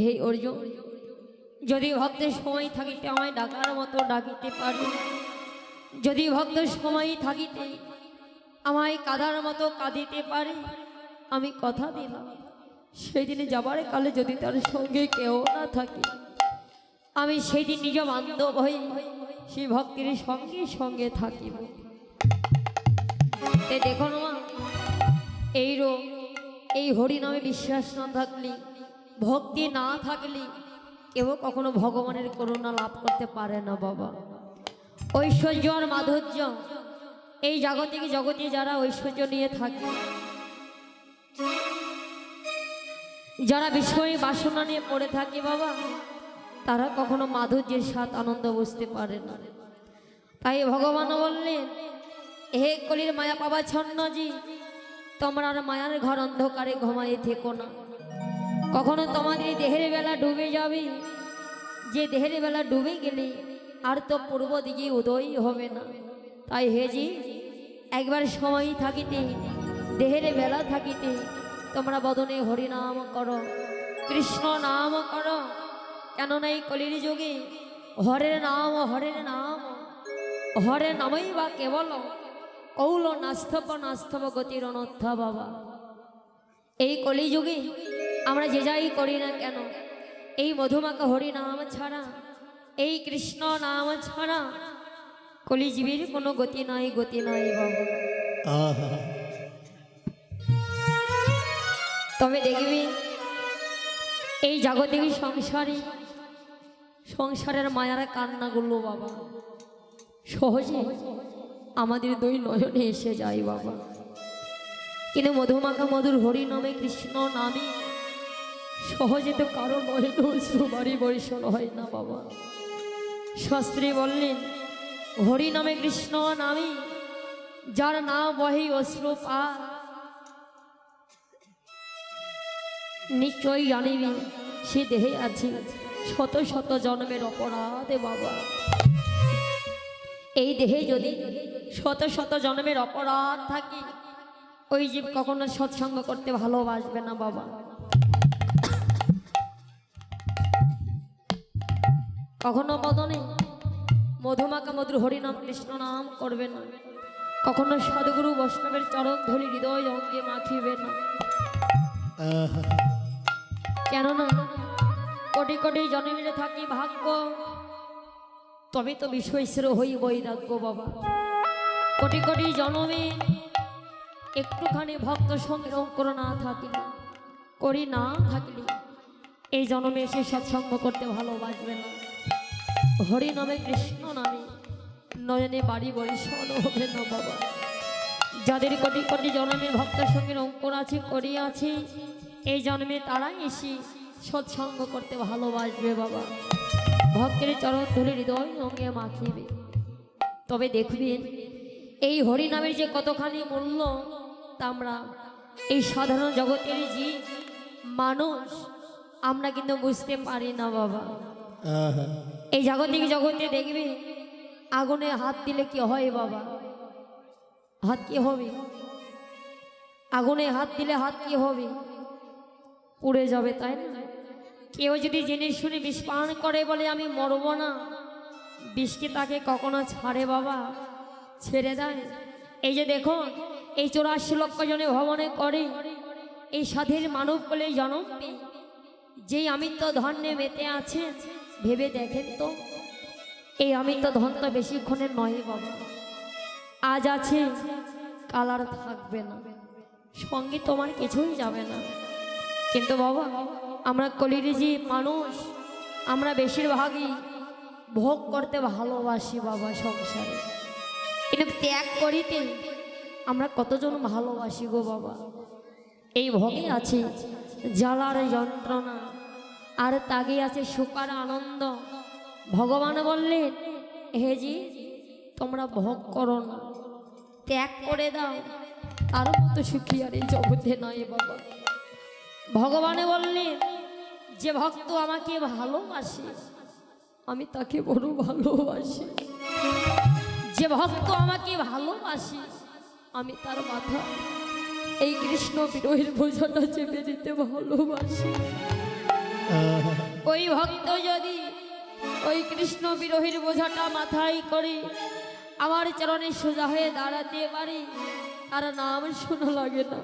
হে অর্জুন, যদি ভক্তের সময় থাকিতে আমায় ডাকার মতো ডাকিতে পারি, যদি ভক্তের সময় থাকিতে আমায় কাঁদার মতো কাঁদিতে পারে, আমি কথা দিলাম। সেই দিনে যাবার কালে যদি তার সঙ্গে কেউ না থাকে, আমি সেই দিন নিজ বান্ধব হই সেই ভক্তির সঙ্গে সঙ্গে থাকিব। দেখো না এই রোগ, এই হরিনামে বিশ্বাস না থাকলে ভক্তি না থাকলে কেউ কখনো ভগবানের করুণা লাভ করতে পারে না, বাবা। ঐশ্বর্য আর মাধুর্য, এই জাগতিক জগতে যারা ঐশ্বর্য নিয়ে থাকে, যারা বিষয় বাসনা নিয়ে পড়ে থাকে, বাবা, তারা কখনো মাধুর্যের স্বাদ, আনন্দ বুঝতে পারে না। তাই ভগবান বললেন, হে কলির মায়া পাবা ছন্নজি তোমরা আর মায়ার ঘর অন্ধকারে ঘুমাই থেকো না। কখনো তোমাদের দেহের বেলা ডুবে যাবে। যে দেহের বেলা ডুবে গেলে আর তো পূর্ব দিকে উদয় হবে না। তাই হেজি একবার সময় থাকিতে, দেহের বেলা থাকিতে তোমরা বদনে হরিনাম করো, কৃষ্ণ নাম করো। কেননা এই কলির যুগে হরের নাম হরের নাম হরের নামই বা কেবল কৌল নাস্তব নাস্তব গতির অনর্থ বাবা। এই কলিযুগে আমরা যে যাই করি না কেন? এই মধুমাকা হরি নাম ছাড়া এই কৃষ্ণ নাম ছাড়া কলিজীবীর কোনো গতি নাই গতি নাই বাবা। তবে দেখবি এই জাগতিক সংসারে সংসারের মায়ার কান্নাগুলো বাবা। সহজে আমাদের দুই নয়নে এসে যায় বাবা। কিন্তু মধুমাখা মধুর হরি নামে কৃষ্ণ নামে সহজে তো কারও নয়ন সুবারি বরিশন হয় না বাবা। শাস্ত্রী বললেন, হরি নামে কৃষ্ণ নামে, যার নাম বহি অশ্রু পার নিশ্চয়ই জানিবি, সে দেহে আছে শত শত জন্মের অপরাধে বাবা। এই দেহে যদি শত শত জন্মের অপরাধ থাকে, ওই জীব কখনো সৎসঙ্গ করতে ভালোবাসবে না বাবা। কখনো বদনে মধুমাকা মধুর হরিনাম কৃষ্ণ নাম করবে না। কখনো সদগুরু বৈষ্ণবের চরণ ধরি হৃদয় অঙ্গে মাখিবে না। কেননা কোটি কোটি জন্মের থাকি ভাগ্য, তবে তো বিশ্বৈশ্বর হই বৈরাগ্য বাবা। কোটি কোটি জনমে একটুখানি ভক্ত সংগ্রহ করে না থাকলে, করি না থাকলে, এই জনমে এসে সৎসঙ্গ করতে ভালোবাসবে না। হরি নামে কৃষ্ণ নামে। নয়নে বাড়ি বরিশন হবে না বাবা। যাদের কোটি কোটি জন্মে ভক্তের সঙ্গে অঙ্কন আছে, করি আছে, এই জন্মে তারাই এসে সৎসঙ্গ করতে ভালোবাসবে বাবা। ভক্তের চরণ ধরে হৃদয় অঙ্গে মাখিবে। তবে দেখবেন, এই হরিনামের যে কতখানি মূল্য, তা আমরা এই সাধারণ জগতের যে মানুষ, আমরা কিন্তু বুঝতে পারি না বাবা। এই জাগতিক জগতে দেখবে, আগুনে হাত দিলে কি হয় বাবা? হাত কি হবে? আগুনে হাত দিলে হাত কি হবে? পুড়ে যাবে, তাই না? কেউ যদি জেনে শুনে বিষ করে বলে, আমি মরব না। বিষকে তাকে কখনো ছাড়ে বাবা? ছেড়ে দেয়। এই যে দেখো এই চৌরাশি লক্ষ জনে ভবনে করে, এই সাধের মানব বলে জন্ম যেই অমিত্য ধন্যে মেতে আছে ভেবে দেখেন তো। এই অমিত্য ধন তো বেশিক্ষণের নয় বাবা। আজ আছে, কাল আর থাকবে না। সঙ্গে তোমার কিছুই যাবে না। কিন্তু বাবা, আমরা কলিরিজি মানুষ, আমরা বেশিরভাগই ভোগ করতে ভালোবাসি বাবা সংসারে। কিন্তু ত্যাগ করিতে আমরা কতজন ভালোবাসি গো বাবা। এই ভোগে আছে জ্বালার যন্ত্রণা আর তাগে আছে সুকার আনন্দ। ভগবান বললেন, হে জি, তোমরা ভোগ করো না, ত্যাগ করে দাও। তার মতো সুখী আর এই জগতে নয় বাবা। ভগবানে বললেন, যে ভক্ত আমাকে ভালোবাসে, আমি তাকে বড় ভালোবাসি। যে ভক্ত আমাকে ভালোবাসে, আমি তার মাথা এই কৃষ্ণ বিরোহীর বোঝাটা চেপে দিতে ভালোবাসি। ওই ভক্ত যদি ওই কৃষ্ণ বিরোহীর বোঝাটা মাথায় করে আমার চরণে সোজা হয়ে দাঁড়াতে পারে, তার নাম শোনা লাগে না।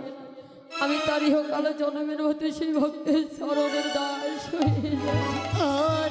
আমি তার ইহকাল জন্মের হতে সেই ভক্তের চরণের দাস হয়ে যাই।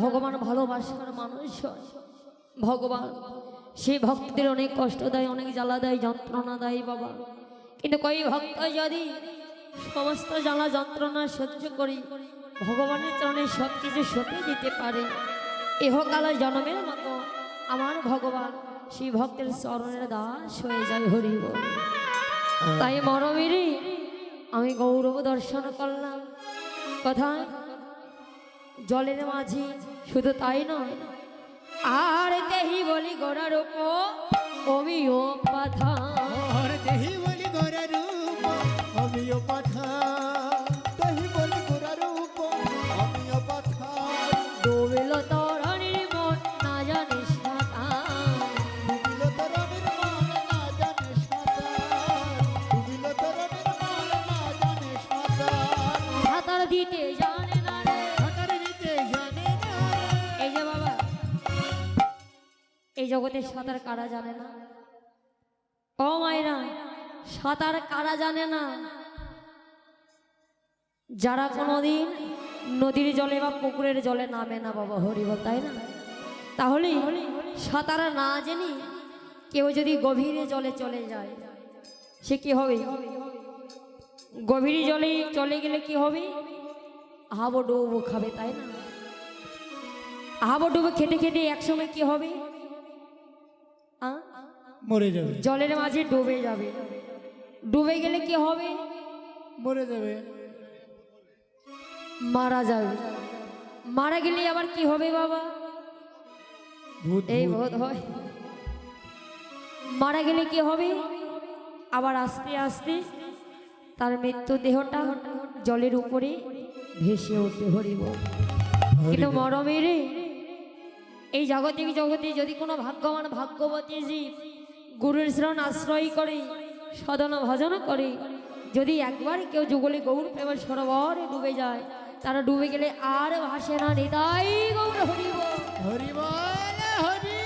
ভগবান ভালোবাসার মানুষ। ভগবান, সেই ভক্তদের অনেক কষ্ট দেয়, অনেক জ্বালা দেয়, যন্ত্রণা দেয় বাবা। কিন্তু কই ভক্ত যদি সমস্ত জ্বালা, যন্ত্রণা সহ্য করি, ভগবানের চরণে সব কিছু সঁপে দিতে পারে। ইহকাল জন্মের মতো আমার ভগবান সেই ভক্তের চরণের দাস হয়ে যায় হরি তাই মরমিরি আমি গৌরব দর্শন করলাম। কোথায় জলের মাঝি শুধু তাই নয় আর দেহি বলি গোড়ার ওপর অমিও পাথা। দেহি জগতে সাঁতার কারা জানে না? ও মায়েরা, সাঁতার কারা জানে না? যারা কোনোদিন নদীর জলে বা পুকুরের জলে নামে না বাবা হরিবল তাই না? তাহলে সাঁতার না জেনে কেউ যদি গভীরে জলে চলে যায়, সে কি হবে? গভীর জলে চলে গেলে কি হবে? হাবো ডুবো খাবে, তাই না? হাবো ডুবো খেতে খেতে একসময় কি হবে? মরে যাবে। জলের মাঝে ডুবে যাবে। ডুবে গেলে কি হবে? মরে যাবে। মারা যাবে। মারা গেলে আবার কি হবে বাবা? এই ভূত। বোধ হয়। মারা গেলে কি হবে? আবার আস্তে আস্তে তার মৃত্যু দেহটা জলের উপরে ভেসে উঠবে। হরিব কিন্তু বল। এই জাগতিক জগতে যদি কোনো ভাগ্যবান ভাগ্যবতী জীব গুরুর শরণ আশ্রয় করে সদন ভজন করে। যদি একবার কেউ যুগলে গৌর প্রেমের সরোবরে ডুবে যায় তারা ডুবে গেলে আর ভাসে না নিতাই গৌর হরিব হরি বল হরি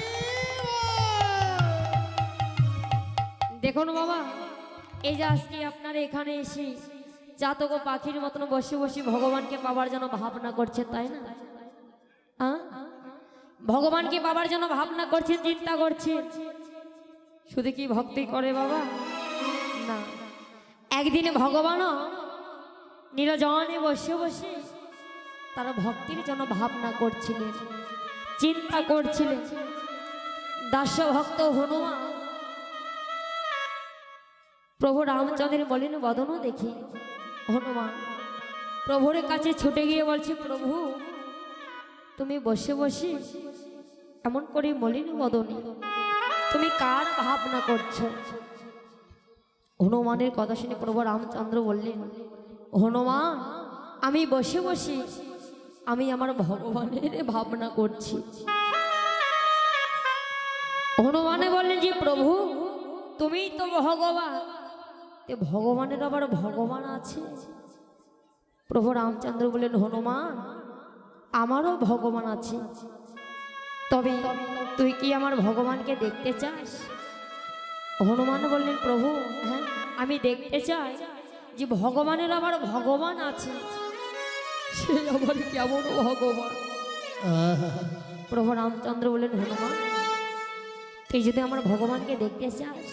দেখুন বাবা এই যে আজকে আপনারা এখানে এসে চাতক ও পাখির মতন বসে বসে ভগবানকে পাবার জন্য ভাবনা করছেন তাই না? ভগবানকে পাবার জন্য ভাবনা করছেন চিন্তা করছেন। শুধু কি ভক্তি করে বাবা? না। একদিনে ভগবানও নিরজনে বসে বসে তারা ভক্তির জন্য ভাবনা করছিলেন, চিন্তা করছিলেন। দাস্য ভক্ত হনুমান প্রভু রামচন্দ্রের বলেন বদন দেখি। হনুমান প্রভুর কাছে ছুটে গিয়ে বলছে, প্রভু, তুমি বসে বসে এমন করে মলিন বদনে তুমি কার ভাবনা করছ? হনুমানের কথা শুনে প্রভু রামচন্দ্র বললেন, হনুমান, আমি বসে বসে আমি আমার ভগবানের ভাবনা করছি। হনুমানে বললেন যে, প্রভু তুমিই তো ভগবান। এ ভগবানের আবার ভগবান আছে? প্রভু রামচন্দ্র বললেন, হনুমান, আমারও ভগবান আছে। তবে তুই কি আমার ভগবানকে দেখতে চাস? হনুমান বললেন, প্রভু হ্যাঁ আমি দেখতে চাই যে ভগবানের আমার ভগবান আছে। সে আবার কেমন ভগবান? প্রভু রামচন্দ্র বললেন, হনুমান, তুই যদি আমার ভগবানকে দেখতে চাস,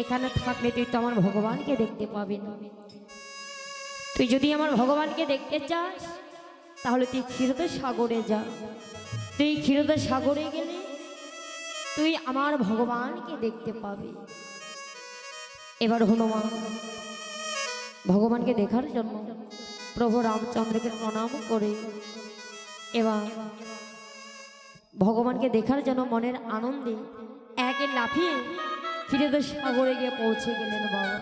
এখানে থাকলে তুই তো আমার ভগবানকে দেখতে পাবি না। তুই যদি আমার ভগবানকে দেখতে চাস, তাহলে তুই ক্ষীরদ সাগরে যা। তুই ক্ষীরদ সাগরে গেলে তুই আমার ভগবানকে দেখতে পাবি। এবার হনুমান, ভগবানকে দেখার জন্য প্রভু রামচন্দ্রকে প্রণাম করে এবার ভগবানকে দেখার জন্য মনের আনন্দে একে লাফিয়ে ক্ষীরোদ সাগরে গিয়ে পৌঁছে গেলেন বাবা।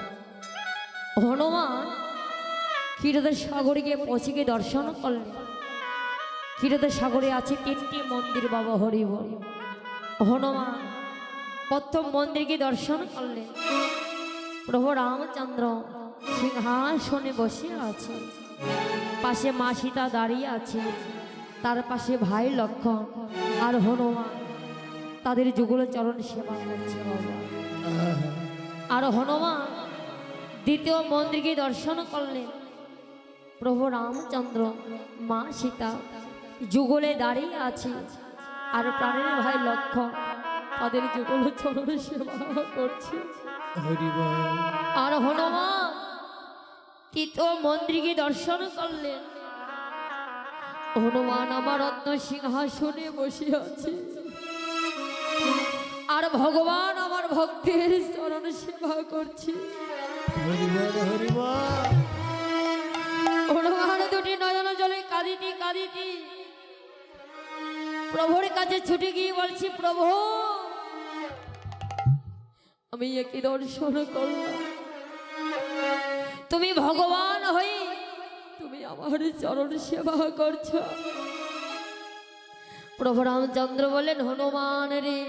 হনুমান ক্ষীরোদ সাগরে গিয়ে পৌঁছে গিয়ে দর্শন করলেন। ক্ষীরোদ সাগরে আছে তিনটি মন্দির বাবা হরি হরিব হনুমান, প্রথম মন্দিরকে দর্শন করলেন। প্রভু রামচন্দ্র সিংহাসনে বসে আছে। পাশে মা সীতা দাঁড়িয়ে আছে। তার পাশে ভাই লক্ষণ আর হনুমান। তাদের যুগল চরণ সেবা করছে আর হনুমান দ্বিতীয় মন্দিরকে দর্শন করলেন। প্রভু রামচন্দ্র, মা সীতা যুগলে দাঁড়িয়ে আছে। আর প্রাণের ভাই লক্ষণ তাদের যুগল চরণ সেবা করছে। আর হনুমান তৃতীয় মন্দিরকে দর্শন করলেন। হনুমান আমার রত্ন সিংহাসনে বসে আছে। আর ভগবান আমার ভক্তের চরণ সেবা করছে। হনুমান দুটি নয়ন জলে কাঁদিটি কাঁদিটি প্রভুর কাছে ছুটে গিয়ে বলছি, প্রভু, আমি একে দর্শন করলাম। তুমি ভগবান হই তুমি আমার চরণ সেবা করছ। প্রভু রামচন্দ্র বলেন, হনুমান রে,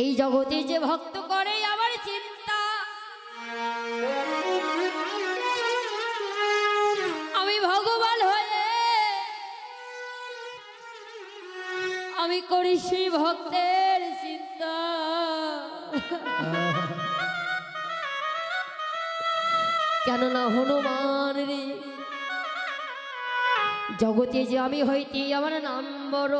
এই জগতে যে ভক্ত আমি করি সেই ভক্তের চিন্তা। কেননা হনুমান রে, জগতে যে আমি হইতে আমার নাম বড়।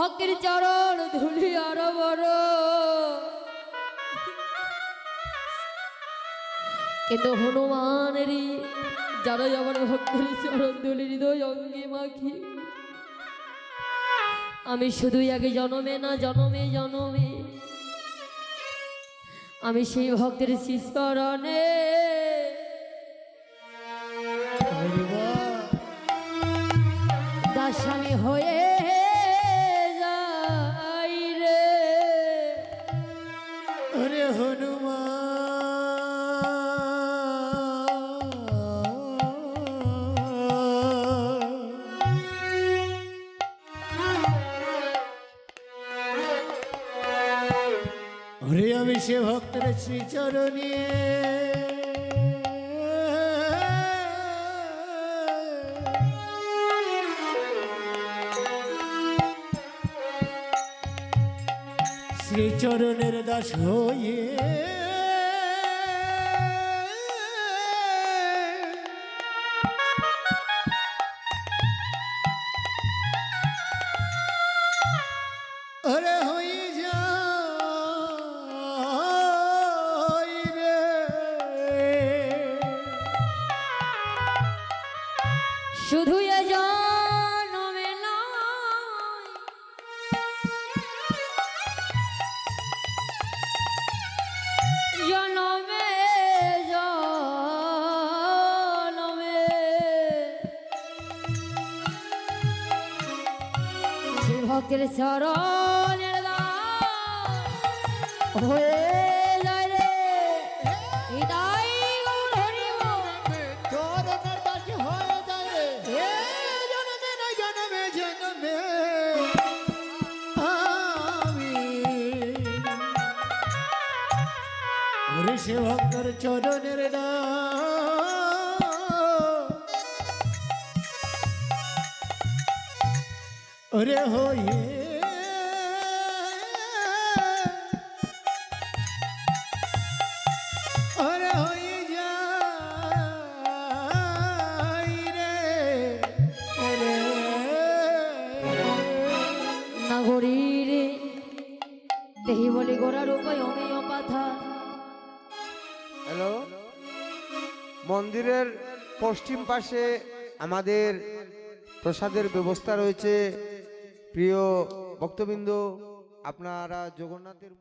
ভক্তের চরণ ধুলি আরও বড়। কিন্তু হনুমানেরই যারাই আমার ভক্তের চরণ ধুলি হৃদয় অঙ্গে মাখি। আমি শুধু আগে জনমে না জনমে জনমে। আমি সেই ভক্তের হরি বল দাসামি হয়ে শ্রীচরণের দাস হয়ে শুধু চরণের হয়ে যায় রে। হৃদয় বল। চরণের ওরে হয়ে মন্দিরের পশ্চিম পাশে আমাদের প্রসাদের ব্যবস্থা রয়েছে। প্রিয় ভক্তবৃন্দ আপনারা জগন্নাথের